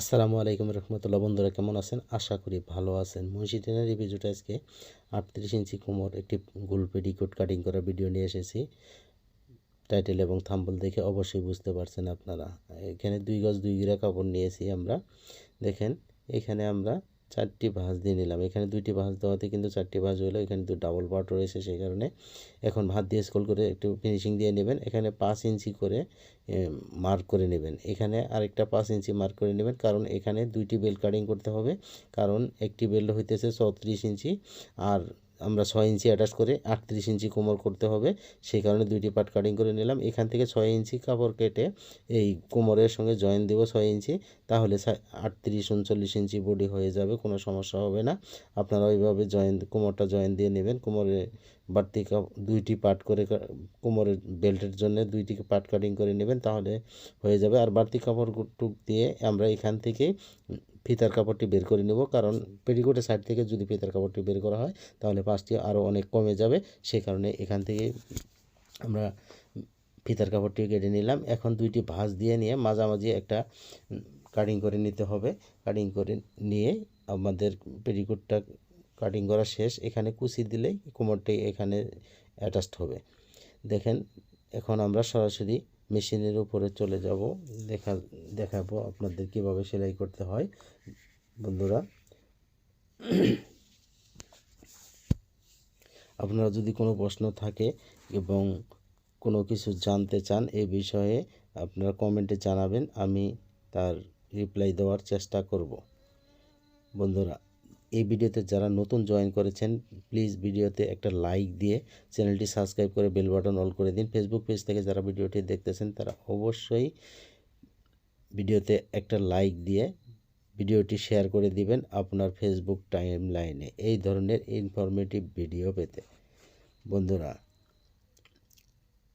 আসসালামু আলাইকুম রহমতুল্লাহ। বন্ধুরা, কেমন আছেন? আশা করি ভালো আছেন। মহিষিটেনের এই ভিডিওটা আজকে আটত্রিশ ইঞ্চি কোমর একটি গোল পেডিকোট কাটিং করা ভিডিও নিয়ে এসেছি। টাইটেল এবং থাম্বল দেখে অবশ্যই বুঝতে পারছেন আপনারা। এখানে দুই গজ দুই গিরা কাপড় নিয়েছি আমরা। দেখেন, এখানে আমরা চারটি ভাঁজ দিয়ে নিলাম। এখানে দুইটি ভাঁজ দেওয়াতে কিন্তু চারটি ভাঁজ হলো এখানে দু ডাবল পার্ট রয়েছে সেই কারণে। এখন ভাত দিয়ে স্কোল করে একটু ফিনিশিং দিয়ে নেবেন। এখানে পাঁচ ইঞ্চি করে মার্ক করে নেবেন। এখানে আরেকটা পাঁচ ইঞ্চি মার্ক করে নেবেন, কারণ এখানে দুইটি বেল কাটিং করতে হবে। কারণ একটি বেল হইতেছে চৌত্রিশ ইঞ্চি, আর আমরা ছয় ইঞ্চি অ্যাটাচ করে আটত্রিশ ইঞ্চি কোমর করতে হবে। সেই কারণে দুইটি পার্ট কাটিং করে নিলাম। এখান থেকে ছয় ইঞ্চি কাপড় কেটে এই কোমরের সঙ্গে জয়েন দেবো ছয় ইঞ্চি। তাহলে আটত্রিশ, উনচল্লিশ ইঞ্চি বডি হয়ে যাবে, কোনো সমস্যা হবে না। আপনারা ওইভাবে জয়েন কোমরটা জয়েন দিয়ে নেবেন। কোমরে বাড়তি দুইটি পার্ট করে কোমরের বেল্টের জন্য দুইটি পার্ট কাটিং করে নেবেন, তাহলে হয়ে যাবে। আর বাড়তি কাপড় টুক দিয়ে আমরা এখান থেকে ফিতার কাপড়টি বের করে নেব, কারণ পেটিকোটের সাইড থেকে যদি ফিতার কাপড়টি বের করা হয়, তাহলে পাঁচটি আরও অনেক কমে যাবে। সেই কারণে এখান থেকে আমরা ফিতার কাপড়টি কেটে নিলাম। এখন দুইটি ভাঁজ দিয়ে নিয়ে মাঝামাঝি একটা কাটিং করে নিতে হবে। কাটিং করে নিয়ে আমাদের পেটিকোটটা কাটিং করা শেষ। এখানে কুচি দিলেই কোমরটি এখানে অ্যাটাচড হবে। দেখেন, এখন আমরা সরাসরি মেশিনের উপরে চলে যাব। দেখা, দেখাবো আপনাদের কীভাবে সেলাই করতে হয়। বন্ধুরা, আপনারা যদি কোনো প্রশ্ন থাকে এবং কোনো কিছু জানতে চান এই বিষয়ে আপনারা কমেন্টে জানাবেন, আমি তার রিপ্লাই দেওয়ার চেষ্টা করব। বন্ধুরা এই ভিডিওতে যারা নতুন জয়েন করেছেন প্লিজ ভিডিওতে একটা লাইক দিয়ে চ্যানেলটি সাবস্ক্রাইব করে বেল বাটন অল করে দিন। ফেসবুক পেজ থেকে যারা ভিডিওটি দেখতেছেন, তারা অবশ্যই ভিডিওতে একটা লাইক দিয়ে ভিডিওটি শেয়ার করে দিবেন আপনার ফেসবুক টাইম লাইনে এই ধরনের ইনফরমেটিভ ভিডিও পেতে। বন্ধুরা,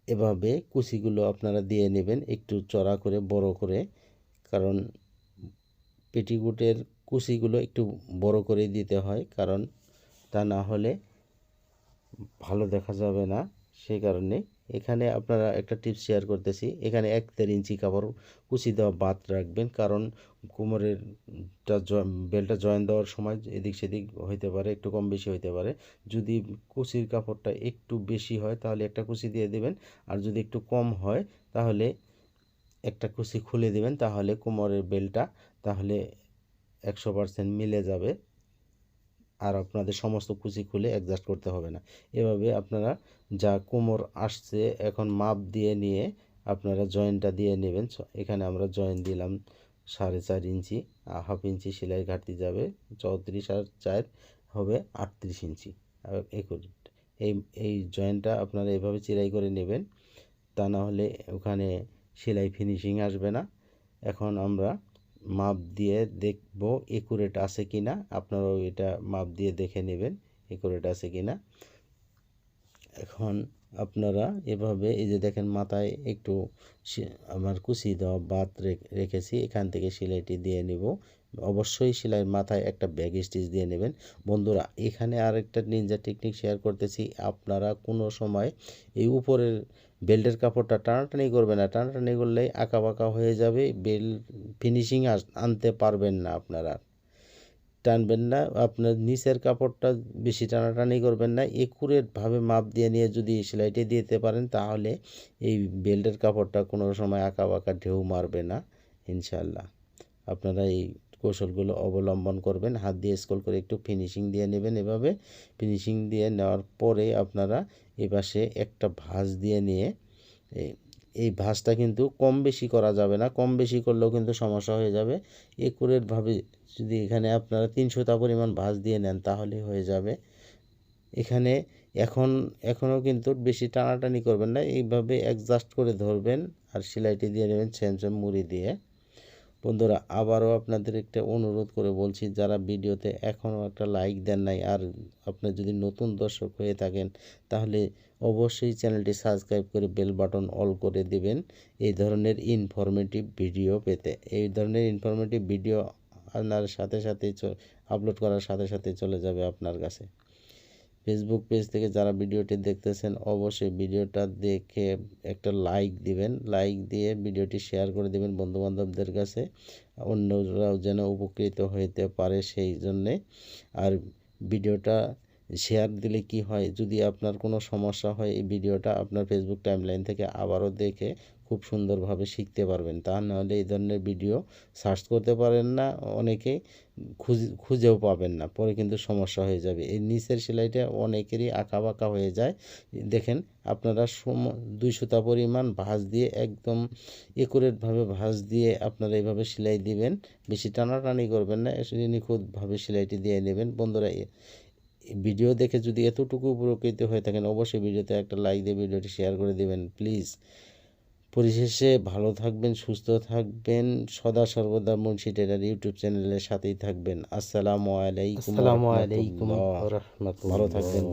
এভাবে কুচিগুলো আপনারা দিয়ে নেবেন, একটু চড়া করে, বড় করে, কারণ পেটিকুটের কুচিগুলো একটু বড় করে দিতে হয়, কারণ তা না হলে ভালো দেখা যাবে না। সেই কারণে এখানে আপনারা একটা টিপস শেয়ার করতেছি, এখানে এক দেড় ইঞ্চি কাপড় কুচি দেওয়া বাদ রাখবেন, কারণ কোমরের বেলটা জয়েন দেওয়ার সময় এদিক সেদিক হইতে পারে, একটু কম বেশি হইতে পারে। যদি কুচির কাপড়টা একটু বেশি হয় তাহলে একটা কুচি দিয়ে দেবেন, আর যদি একটু কম হয় তাহলে একটা কুচি খুলে দেবেন, তাহলে কোমরের বেলটা তাহলে একশো পারসেন্ট মিলে যাবে আর আপনাদের সমস্ত কুচি খুলে অ্যাডজাস্ট করতে হবে না। এভাবে আপনারা যা কোমর আসছে এখন মাপ দিয়ে নিয়ে আপনারা জয়েন্টটা দিয়ে নেবেন। এখানে আমরা জয়েন্ট দিলাম সাড়ে চার ইঞ্চি হাফ ইঞ্চি সেলাই ঘাটতি যাবে চৌত্রিশ আর চার হবে আটত্রিশ ইঞ্চি। এই এই জয়েন্টটা আপনারা এভাবে চিরাই করে নেবেন, তা না হলে ওখানে সেলাই ফিনিশিং আসবে না। এখন আমরা মাপ দিয়ে দেখব একুরেট আছে কি না আপনারাও এটা মাপ দিয়ে দেখে নেবেন একুরেট আছে কি না এখন আপনারা এভাবে এই যে দেখেন মাথায় একটু আমার কুচি দেওয়া বাদ রেখেছি, এখান থেকে সেলাইটি দিয়ে নেব। অবশ্যই সেলাইয়ের মাথায় একটা ব্যাগ স্টিচ দিয়ে নেবেন। বন্ধুরা, এখানে আরেকটা নিনজা টেকনিক শেয়ার করতেছি। আপনারা কোনো সময় এই উপরের বেল্টের কাপড়টা টানাটানি করবে না, টানাটানি করলেই আঁকা বাঁকা হয়ে যাবে, বেল ফিনিশিং আনতে পারবেন না আপনারা। টানবেন না, আপনার নিচের কাপড়টা বেশি টানাটানি করবেন না, একুরেটভাবে মাপ দিয়ে নিয়ে যদি সেলাইটি দিতে পারেন তাহলে এই বেল্টের কাপড়টা কোনো সময় আঁকা বাঁকা ঢেউ মারবে না ইনশাল্লাহ আপনারা এই কৌশলগুলো অবলম্বন করবেন। হাত দিয়ে স্কল করে একটু ফিনিশিং দিয়ে নেবেন এভাবে। ফিনিশিং দিয়ে নেওয়ার পরে আপনারা এপাশে একটা ভাঁজ দিয়ে নিয়ে, এই ভাঁজটা কিন্তু কম বেশি করা যাবে না। কম বেশি করলেও কিন্তু সমস্যা হয়ে যাবে। একুরেটভাবে যদি এখানে আপনারা তিনশোটা পরিমাণ ভাঁজ দিয়ে নেন তাহলে হয়ে যাবে। এখানে এখন, এখনও কিন্তু বেশি টানাটানি করবেন না। এইভাবে অ্যাডজাস্ট করে ধরবেন আর সেলাইটি দিয়ে নেবেন সেম সেম মুড়ি দিয়ে। বন্ধুরা, আবারও আপনাদের একটা অনুরোধ করে বলছি, যারা ভিডিওতে এখনও একটা লাইক দেন নাই আর আপনার যদি নতুন দর্শক হয়ে থাকেন, তাহলে অবশ্যই চ্যানেলটি সাবস্ক্রাইব করে বেল বাটন অল করে দিবেন এই ধরনের ইনফরমেটিভ ভিডিও পেতে। এই ধরনের ইনফরমেটিভ ভিডিও আপনার সাথে সাথে আপলোড করার সাথে সাথে চলে যাবে আপনার কাছে। ফেসবুক পেজ থেকে যারা ভিডিওটি দেখতেছেন, অবশ্যই ভিডিওটা দেখে একটা লাইক দিবেন। লাইক দিয়ে ভিডিওটি শেয়ার করে দিবেন বন্ধুবান্ধবদের কাছে। অন্যরাও যেন উপকৃত হইতে পারে সেই জন্যে। আর ভিডিওটা শেয়ার দিলে কি হয়? যদি আপনার কোনো সমস্যা হয়, এই ভিডিওটা আপনার ফেসবুক টাইমলাইন থেকে আবারও দেখে খুব সুন্দরভাবে শিখতে পারবেন। তা নাহলে এই ধরনের ভিডিও সার্চ করতে পারেন না, অনেকে খুঁজে, খুঁজেও পাবেন না, পরে কিন্তু সমস্যা হয়ে যাবে। এই নিচের সেলাইটা অনেকেরই আঁকা বাঁকা হয়ে যায়। দেখেন, আপনারা সম, দুই সুতা পরিমাণ ভাঁজ দিয়ে একদম একুরেটভাবে ভাঁজ দিয়ে আপনারা এইভাবে সেলাই দিবেন। বেশি টানাটানি করবেন না নিখুঁতভাবে সেলাইটি দিয়ে নেবেন। বন্ধুরা ভিডিও দেখে যদি এতটুকু উপকৃত হয়ে থাকেন অবশ্যই ভিডিওতে একটা লাইক দিয়ে ভিডিওটি শেয়ার করে দেবেন প্লিজ পরিশেষে ভালো থাকবেন সুস্থ থাকবেন সদা সর্বদা মুন্সি টেরার ইউটিউব চ্যানেলের সাথেই থাকবেন। আসসালামু আলাইকুম আসসালামু আলাইকুম ভালো থাকবেন